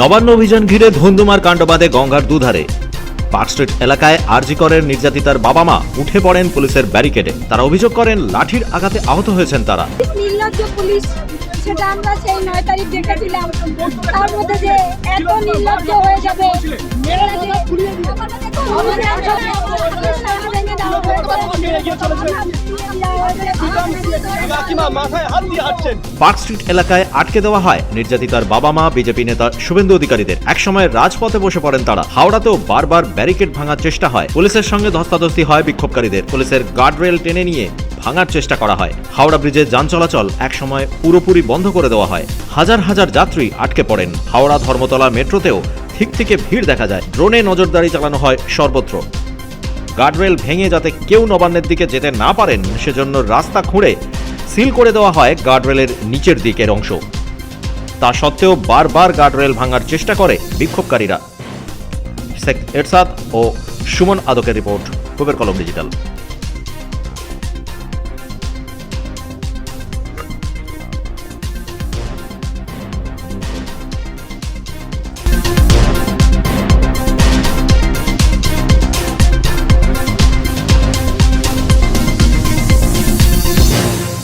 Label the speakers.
Speaker 1: নবান্ন অভিযান ঘিরে ধুন্ধুমার কাণ্ড বাঁধে গঙ্গার দুধারে। পার্কস্ট্রিট এলাকায় আরজিকরের নির্যাতিতার বাবা মা উঠে পড়েন পুলিশের ব্যারিকেডে। তারা অভিযোগ করেন, লাঠির আঘাতে আহত হয়েছেন তারা।
Speaker 2: সেটা আমরা সেই নয় তারিখ দেখেছিলাম। তার মধ্যে যে এত নির্লজ্জ হয়ে যাবে
Speaker 1: পার্ক স্ট্রিট এলাকায় আটকে দেওয়া হয়। নির্যাতিতার বাবা মা, বিজেপি নেতা শুভেন্দু অধিকারীদের। একসময় রাজপথে বসে পড়েন তারা। হাওড়াতেও বারবার ব্যারিকেড ভাঙার চেষ্টা হয়। পুলিশের সঙ্গে ধস্তাধস্তি হয় বিক্ষোভকারীদের। পুলিশের গার্ডরেল টেনে নিয়ে ভাঙার চেষ্টা করা হয়। হাওড়া ব্রিজে যান চলাচল একসময় পুরোপুরি বন্ধ করে দেওয়া হয়। হাজার হাজার যাত্রী আটকে পড়েন। হাওড়া ধর্মতলা মেট্রোতেও ঠিক থেকে ভিড় দেখা যায়। ড্রোনে নজরদারি চালানো হয় সর্বত্র। গার্ডরেল ভেঙে যাতে কেউ নবান্নের দিকে যেতে না পারেন, সেজন্য রাস্তা খুঁড়ে সিল করে দেওয়া হয় গার্ডরেলের নিচের দিকের অংশ। তা সত্ত্বেও বারবার গার্ডরেল ভাঙার চেষ্টা করে বিক্ষোভকারীরা। শেখ এরশাদ ও সুমন আদকের রিপোর্ট কুবের কলম ডিজিটাল।